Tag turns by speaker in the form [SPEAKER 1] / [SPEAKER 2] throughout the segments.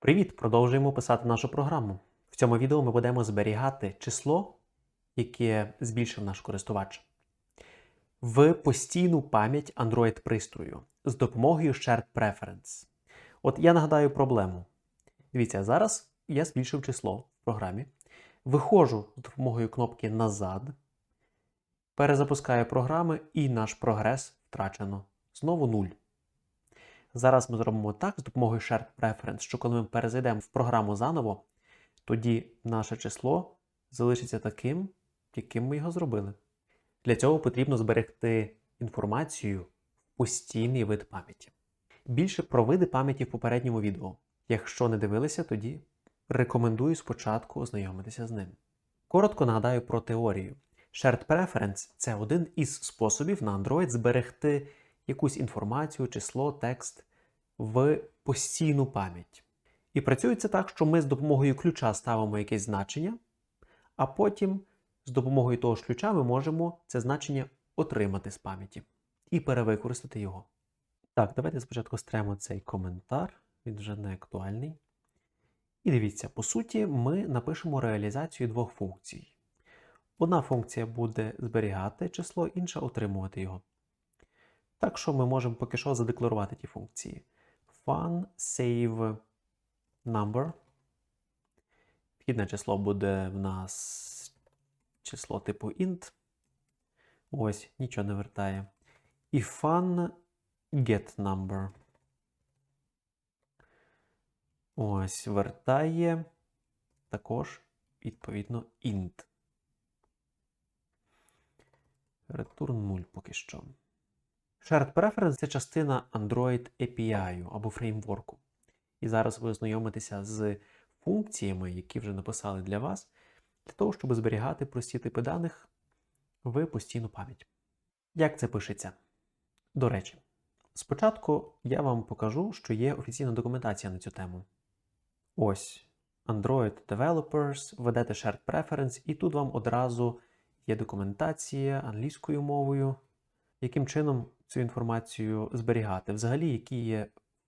[SPEAKER 1] Привіт! Продовжуємо писати нашу програму. В цьому відео ми будемо зберігати число, яке збільшив наш користувач, в постійну пам'ять Android пристрою з допомогою Shared Preference. От я нагадаю проблему. Дивіться, зараз я збільшив число в програмі, виходжу з допомогою кнопки назад, перезапускаю програми і наш прогрес втрачено. Знову 0. Зараз ми зробимо так з допомогою Shared Preference, що коли ми перезайдемо в програму заново, тоді наше число залишиться таким, яким ми його зробили. Для цього потрібно зберегти інформацію в постійний вид пам'яті. Більше про види пам'яті в попередньому відео. Якщо не дивилися, тоді рекомендую спочатку ознайомитися з ним. Коротко нагадаю про теорію. Shared Preference це один із способів на Android зберегти якусь інформацію, число, текст в постійну пам'ять. І працює це так, що ми з допомогою ключа ставимо якесь значення, а потім з допомогою того ж ключа ми можемо це значення отримати з пам'яті і перевикористати його. Так, давайте спочатку стремо цей коментар, він вже не актуальний. І дивіться, по суті, ми напишемо реалізацію двох функцій. Одна функція буде зберігати число, інша отримувати його. Так що ми можемо поки що задекларувати ті функції. Fun save number. Вхідне число буде в нас число типу int. Ось, нічого не вертає. І fun get number. Ось, вертає також, відповідно, int. Return 0 поки що. Shared Preference це частина Android API або фреймворку. І зараз ви ознайомитеся з функціями, які вже написали для вас, для того, щоб зберігати прості типи даних в постійну пам'ять. Як це пишеться? До речі, спочатку я вам покажу, що є офіційна документація на цю тему. Ось Android Developers, введете Shared Preference, і тут вам одразу є документація англійською мовою, яким чином цю інформацію зберігати, взагалі, які є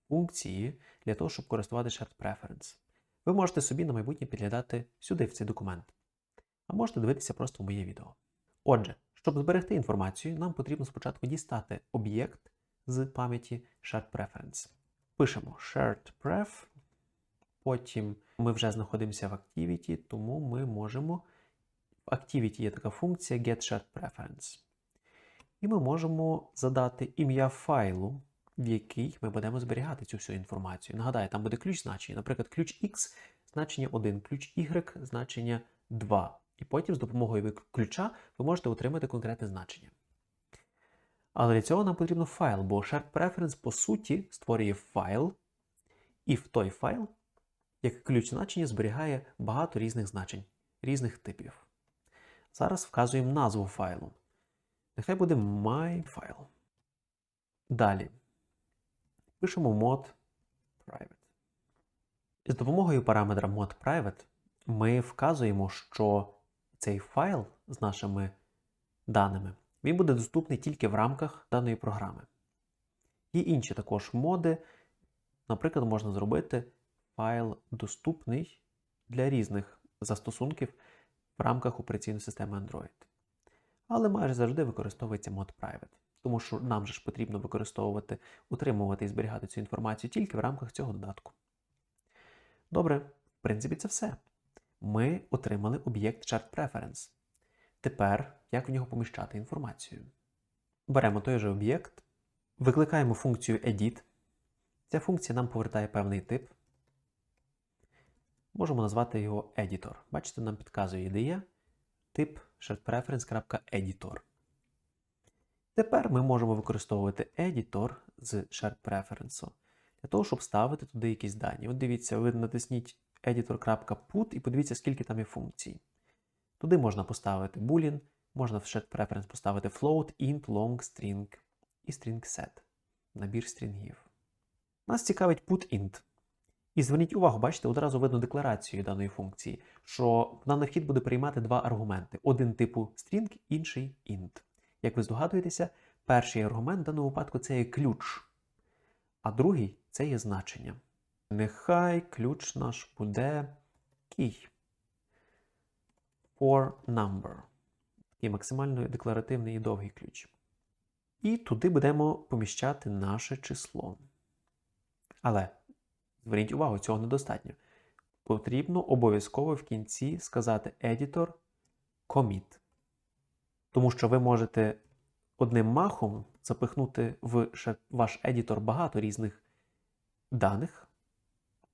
[SPEAKER 1] функції для того, щоб користувати Shared Preference. Ви можете собі на майбутнє підглядати сюди в цей документ, а можете дивитися просто моє відео. Отже, щоб зберегти інформацію, нам потрібно спочатку дістати об'єкт з пам'яті Shared Preference. Пишемо shared pref, потім ми вже знаходимося в Activity, тому ми можемо. В Activity є така функція getSharedPreference. І ми можемо задати ім'я файлу, в який ми будемо зберігати цю всю інформацію. Нагадаю, там буде ключ значення. Наприклад, ключ X значення 1, ключ Y значення 2. І потім з допомогою ключа ви можете отримати конкретне значення. Але для цього нам потрібно файл, бо Shared Preference, по суті, створює файл, і в той файл, як ключ значення, зберігає багато різних значень, різних типів. Зараз вказуємо назву файлу. Нехай буде myFile. Далі пишемо mod private. З допомогою параметра mod private ми вказуємо, що цей файл з нашими даними він буде доступний тільки в рамках даної програми. Є інші також моди. Наприклад, можна зробити файл доступний для різних застосунків в рамках операційної системи Android. Але майже завжди використовується мод Private, тому що нам же ж потрібно використовувати, утримувати і зберігати цю інформацію тільки в рамках цього додатку. Добре, в принципі, це все. Ми отримали об'єкт Chart Preference. Тепер як в нього поміщати інформацію? Беремо той же об'єкт, викликаємо функцію Edit. Ця функція нам повертає певний тип. Можемо назвати його Editor. Бачите, нам підказує ідея тип sharedpreference.editor. Тепер ми можемо використовувати Editor з sharedpreference для того, щоб ставити туди якісь дані. От дивіться, ви натисніть editor.put і подивіться, скільки там є функцій. Туди можна поставити boolean, можна в shared preference поставити float, int, long, string і string set. Набір стрінгів. Нас цікавить putInt. І зверніть увагу, бачите, одразу видно декларацію даної функції, що даний вхід буде приймати два аргументи: один типу string, інший int. Як ви здогадуєтеся, перший аргумент в даному випадку це є ключ, а другий це є значення. Нехай ключ наш буде key for number. Такий максимально декларативний і довгий ключ. І туди будемо поміщати наше число. Але зверніть увагу, цього недостатньо. Потрібно обов'язково в кінці сказати editor commit. Тому що ви можете одним махом запихнути в ваш едітор багато різних даних,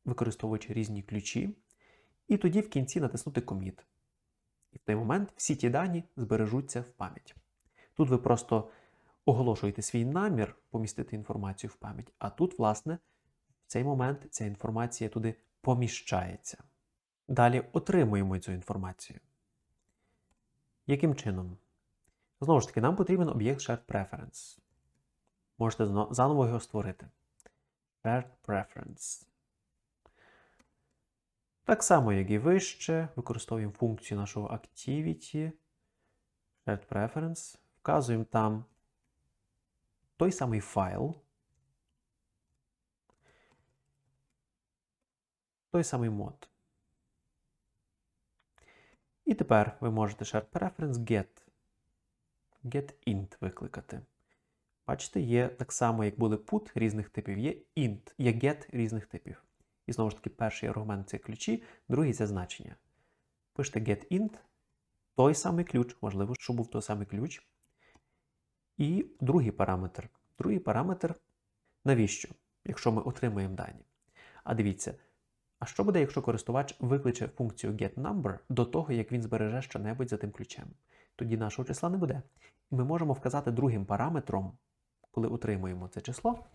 [SPEAKER 1] використовуючи різні ключі, і тоді в кінці натиснути commit. І в той момент всі ті дані збережуться в пам'ять. Тут ви просто оголошуєте свій намір помістити інформацію в пам'ять, а тут, власне, в цей момент ця інформація туди поміщається. Далі отримуємо цю інформацію. Яким чином? Знову ж таки, нам потрібен об'єкт Shared Preference. Можете заново його створити. Shared Preference. Так само, як і вище, використовуємо функцію нашого Activity, Shared Preference, вказуємо там той самий файл, той самий мод. І тепер ви можете Shared Preference get, getInt викликати. Бачите, є так само, як були put різних типів, є int, є get різних типів. І знову ж таки, перший аргумент це ключі, другий це значення. Пишете getInt, той самий ключ, можливо, що був той самий ключ. І другий параметр. Другий параметр навіщо? Якщо ми отримуємо дані. А дивіться, а що буде, якщо користувач викличе функцію getNumber до того, як він збереже щонебудь за тим ключем? Тоді нашого числа не буде. І ми можемо вказати другим параметром, коли отримуємо це число,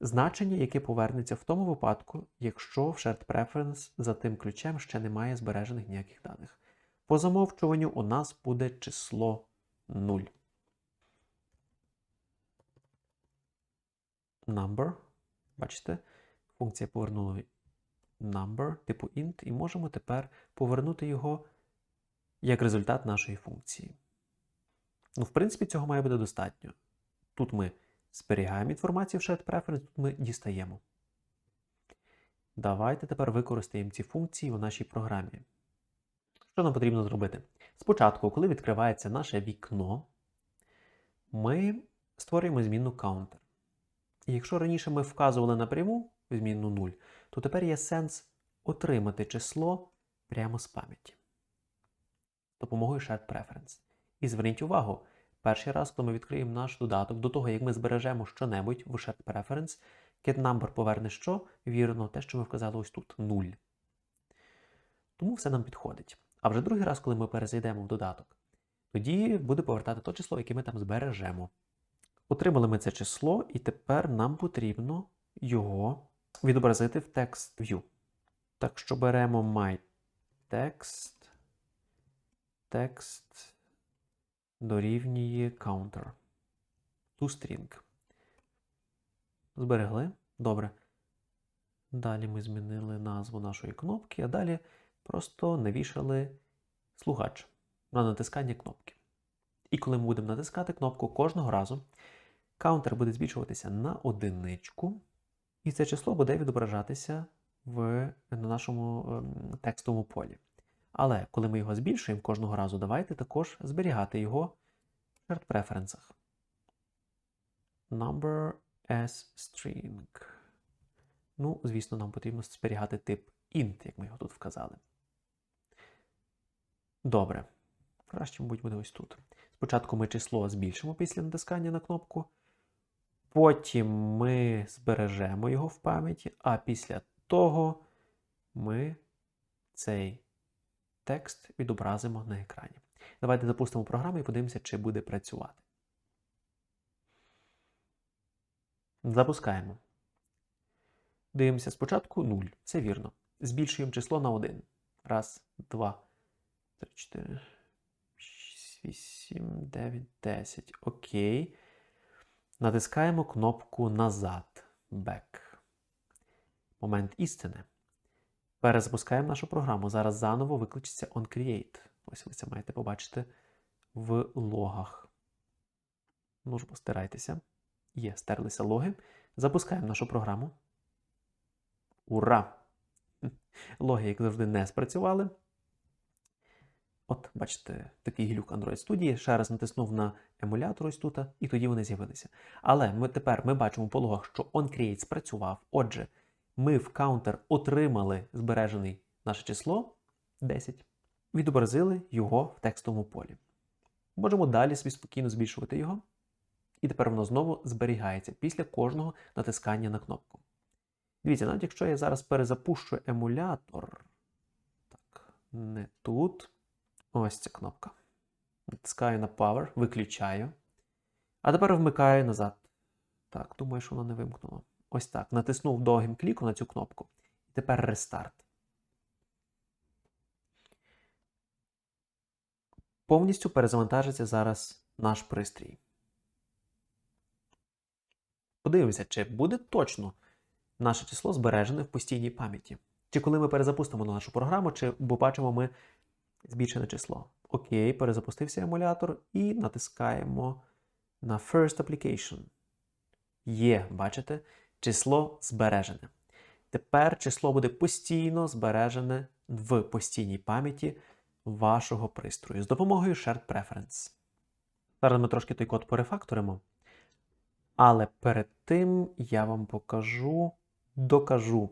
[SPEAKER 1] значення, яке повернеться в тому випадку, якщо в shared preference за тим ключем ще немає збережених ніяких даних. По замовчуванню у нас буде число 0. Number. Бачите, функція повернула number типу int, і можемо тепер повернути його як результат нашої функції. Ну, в принципі, цього має бути достатньо. Тут ми зберігаємо інформацію в shared preference, тут ми дістаємо. Давайте тепер використаємо ці функції у нашій програмі. Що нам потрібно зробити? Спочатку, коли відкривається наше вікно, ми створюємо змінну counter. І якщо раніше ми вказували напряму змінну 0, то тепер є сенс отримати число прямо з пам'яті допомогою Shared Preference. І зверніть увагу, перший раз, коли ми відкриємо наш додаток, до того, як ми збережемо щонебудь в Shared Preference, getNumber поверне що? Вірно, те, що ми вказали ось тут 0. Тому все нам підходить. А вже другий раз, коли ми перезайдемо в додаток, тоді буде повертати то число, яке ми там збережемо. Отримали ми це число, і тепер нам потрібно його відобразити в текст view. Так що беремо myText, текст дорівнює counter. ToString. Зберегли. Добре. Далі ми змінили назву нашої кнопки, а далі просто навішали слугач на натискання кнопки. І коли ми будемо натискати кнопку кожного разу, каунтер буде збільшуватися на одиничку, і це число буде відображатися в, на нашому ем, текстовому полі. Але коли ми його збільшуємо кожного разу, давайте також зберігати його в shared преференсах. Number as string. Ну, звісно, нам потрібно зберігати тип int, як ми його тут вказали. Добре. Краще, мабуть, буде ось тут. Спочатку ми число збільшимо після натискання на кнопку. Потім ми збережемо його в пам'яті, а після того ми цей текст відобразимо на екрані. Давайте запустимо програму і подивимося, чи буде працювати. Запускаємо. Дивимося спочатку 0. Це вірно. Збільшуємо число на 1. Раз, два, три, чотири, шість, вісім, дев'ять, десять. Окей. Натискаємо кнопку назад. Back. Момент істини. Перезапускаємо нашу програму. Зараз заново викличеться onCreate. Ось ви це маєте побачити в логах. Ну ж, постарайтеся. Є, стерлися логи. Запускаємо нашу програму. Ура! Логи, як завжди, не спрацювали. От, бачите, такий глюк Android Studio. Ще раз натиснув на емулятор ось тут, і тоді вони з'явилися. Але ми тепер ми бачимо по логах, що onCreate спрацював. Отже, ми в counter отримали збережений наше число 10, відобразили його в текстовому полі. Можемо далі собі спокійно збільшувати його. І тепер воно знову зберігається після кожного натискання на кнопку. Дивіться, навіть якщо я зараз перезапущу емулятор. Так, не тут. Ось ця кнопка. Натискаю на Power, виключаю. А тепер вмикаю назад. Так, думаю, що воно не вимкнуло. Ось так. Натиснув довгим кліком на цю кнопку. І тепер рестарт. Повністю перезавантажиться зараз наш пристрій. Подивимося, чи буде точно наше число збережене в постійній пам'яті. Чи коли ми перезапустимо нашу програму, чи побачимо ми збільшене число. Окей, перезапустився емулятор і натискаємо на First Application. Є, бачите, число збережене. Тепер число буде постійно збережене в постійній пам'яті вашого пристрою з допомогою Shared Preference. Зараз ми трошки той код перефакторимо. Але перед тим я вам покажу, докажу,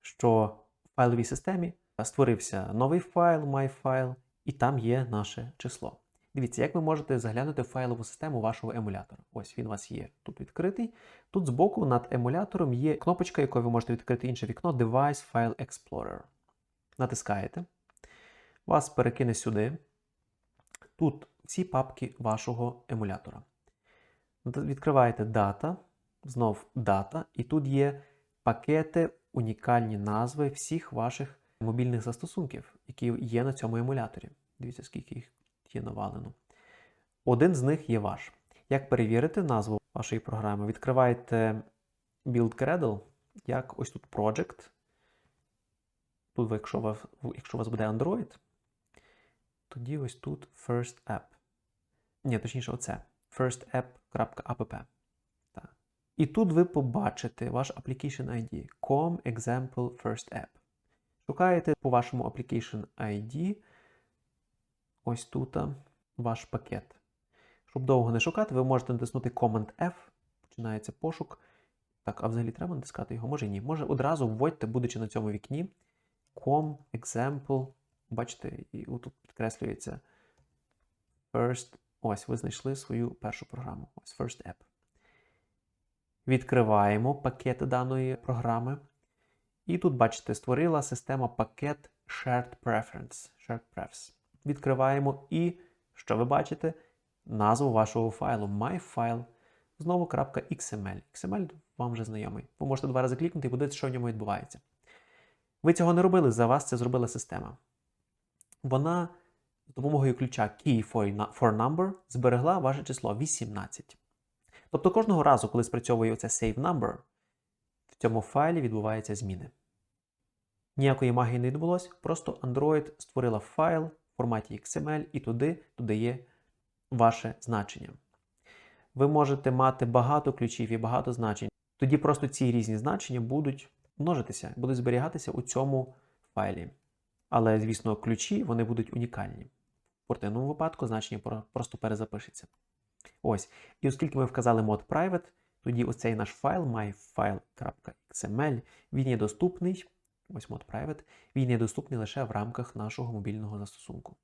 [SPEAKER 1] що в файловій системі створився новий файл, MyFile, і там є наше число. Дивіться, як ви можете заглянути в файлову систему вашого емулятора. Ось він у вас є тут відкритий. Тут збоку над емулятором є кнопочка, якою ви можете відкрити інше вікно Device File Explorer. Натискаєте. Вас перекине сюди. Тут всі папки вашого емулятора. Відкриваєте дата, знов дата, і тут є пакети, унікальні назви всіх ваших мобільних застосунків, які є на цьому емуляторі. Дивіться, скільки їх є навалено. Один з них є ваш. Як перевірити назву вашої програми? Відкриваєте Build Cradle, як ось тут Project. Тут, якщо вас, якщо у вас буде Android, тоді ось тут First App. Ні, точніше, оце. firstapp.app. І тут ви побачите ваш Application ID com example first app. Шукаєте по вашому Application ID ось тут ваш пакет. Щоб довго не шукати, ви можете натиснути Command F, починається пошук. Так, а взагалі треба натискати його? Може ні. Може одразу вводьте, будучи на цьому вікні. Com, example. Бачите, і тут підкреслюється First. Ось, ви знайшли свою першу програму. Ось First App. Відкриваємо пакет даної програми. І тут, бачите, створила система пакет Shared Preference. Shared Prefs. Відкриваємо і, що ви бачите, назву вашого файлу myfile. Знову .xml. XML вам вже знайомий. Ви можете два рази клікнути і подивитися, що в ньому відбувається. Ви цього не робили, за вас це зробила система. Вона з допомогою ключа Key for Number зберегла ваше число 18. Тобто кожного разу, коли спрацьовує оце Save Number, в цьому файлі відбуваються зміни. Ніякої магії не відбулося, просто Android створила файл в форматі XML і туди додає ваше значення. Ви можете мати багато ключів і багато значень. Тоді просто ці різні значення будуть множитися, будуть зберігатися у цьому файлі. Але, звісно, ключі вони будуть унікальні. В противному випадку значення просто перезапишеться. Ось. І оскільки ми вказали мод private, тоді оцей наш файл, myfile.xml, він є доступний. Ось мод private, він є доступний лише в рамках нашого мобільного застосунку.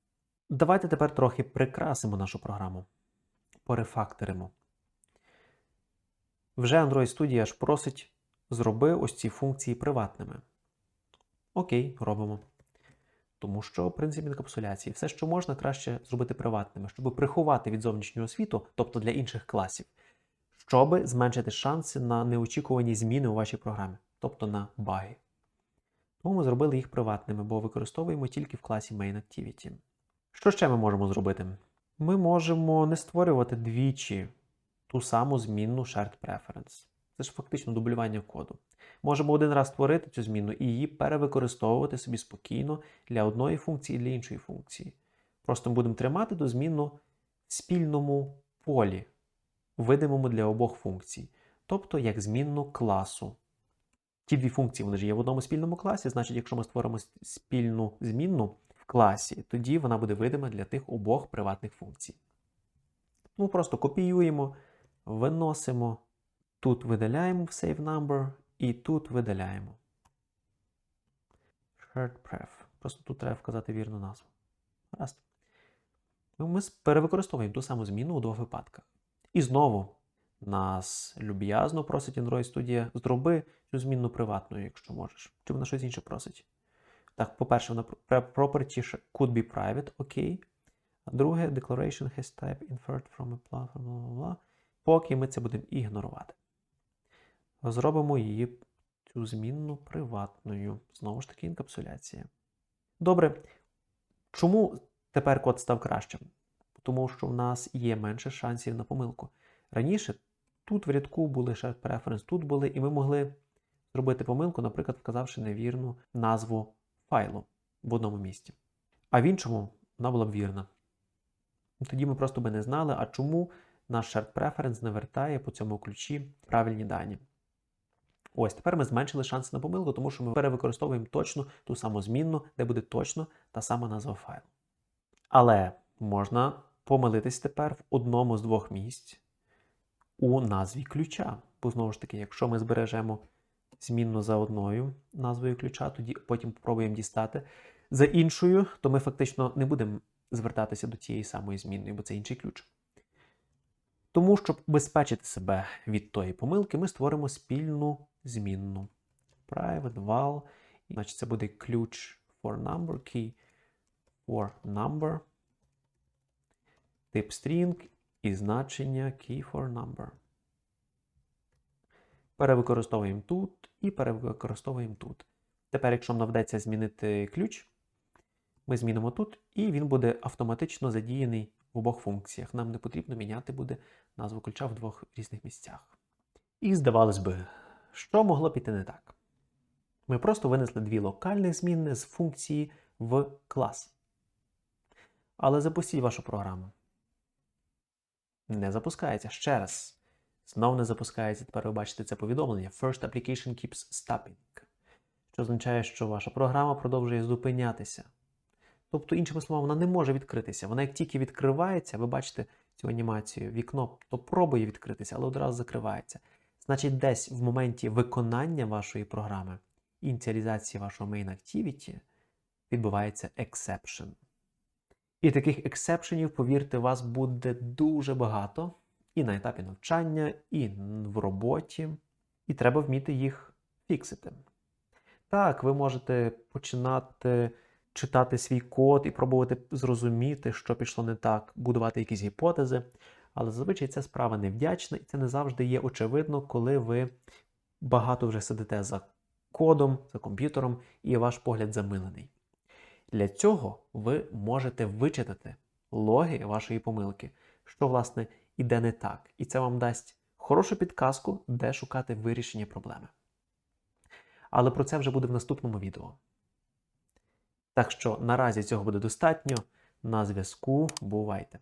[SPEAKER 1] Давайте тепер трохи прикрасимо нашу програму. Порефакторимо. Вже Android Studio аж просить зроби ось ці функції приватними. Окей, робимо. Тому що принцип інкапсуляції все, що можна, краще зробити приватними, щоб приховати від зовнішнього світу, тобто для інших класів, щоб зменшити шанси на неочікувані зміни у вашій програмі, тобто на баги. Тому ми зробили їх приватними, бо використовуємо тільки в класі MainActivity. Що ще ми можемо зробити? Ми можемо не створювати двічі ту саму змінну Shared Preference. Це ж фактично дублювання коду. Можемо один раз створити цю зміну і її перевикористовувати собі спокійно для одної функції і для іншої функції. Просто ми будемо тримати ту змінну в спільному полі, видимому для обох функцій, тобто як змінну класу. ті дві функції вони ж є в одному спільному класі. Значить, якщо ми створимо спільну змінну в класі, тоді вона буде видима для тих обох приватних функцій. Тому просто копіюємо, виносимо, тут видаляємо в save number і тут видаляємо. Shared pref. Просто тут треба вказати вірну назву. Гаразд. Ну, Ми перевикористовуємо ту саму зміну у двох випадках. І знову нас люб'язно просить Android Studio, зроби цю змінну приватною, якщо можеш. Чи вона щось інше просить? Так, по-перше, вона property could be private, окей. А друге, declaration has type inferred from a platform, бла, бла, бла. Поки ми це будемо ігнорувати. Зробимо її цю змінну приватною. Знову ж таки, інкапсуляція. Добре. Чому тепер код став кращим? Тому що в нас є менше шансів на помилку. Раніше тут в рядку були shared preference, тут були, і ми могли зробити помилку, наприклад, вказавши невірну назву файлу в одному місці. А в іншому вона була б вірна. Тоді ми просто би не знали, а чому наш shared preference не вертає по цьому ключі правильні дані. Ось тепер ми зменшили шанси на помилку, тому що ми перевикористовуємо точно ту саму змінну, де буде точно та сама назва файлу. Але можна помилитись тепер в одному з двох місць у назві ключа. Бо знову ж таки, якщо ми збережемо змінну за одною назвою ключа, тоді потім спробуємо дістати за іншою, то ми фактично не будемо звертатися до тієї самої змінної, бо це інший ключ. Тому, щоб убезпечити себе від тої помилки, ми створимо спільну змінну. Private val. Значить, це буде ключ for number key for number. Тип string і значення key for number. Перевикористовуємо тут і перевикористовуємо тут. Тепер, якщо нам вдасться змінити ключ, ми змінимо тут, і він буде автоматично задіяний в обох функціях. Нам не потрібно міняти буде назву ключа в двох різних місцях. І здавалось би, що могло піти не так? Ми просто винесли дві локальних змінни з функції в клас. Але запустіть вашу програму. Не запускається ще раз. Знов не запускається. Тепер ви бачите це повідомлення. First application keeps stopping. Що означає, що ваша програма продовжує зупинятися. Тобто, іншими словами, вона не може відкритися. Вона як тільки відкривається, ви бачите цю анімацію, вікно то пробує відкритися, але одразу закривається. Значить, десь в моменті виконання вашої програми, ініціалізації вашого main activity, відбувається exception. І таких ексепшенів, повірте, вас буде дуже багато і на етапі навчання, і в роботі, і треба вміти їх фіксити. Так, ви можете починати читати свій код і пробувати зрозуміти, що пішло не так, будувати якісь гіпотези. Але зазвичай ця справа невдячна, і це не завжди є очевидно, коли ви багато вже сидите за кодом, за комп'ютером, і ваш погляд замилений. Для цього ви можете вичитати логи вашої помилки, що, власне, іде не так. І це вам дасть хорошу підказку, де шукати вирішення проблеми. Але про це вже буде в наступному відео. Так що наразі цього буде достатньо. На зв'язку бувайте!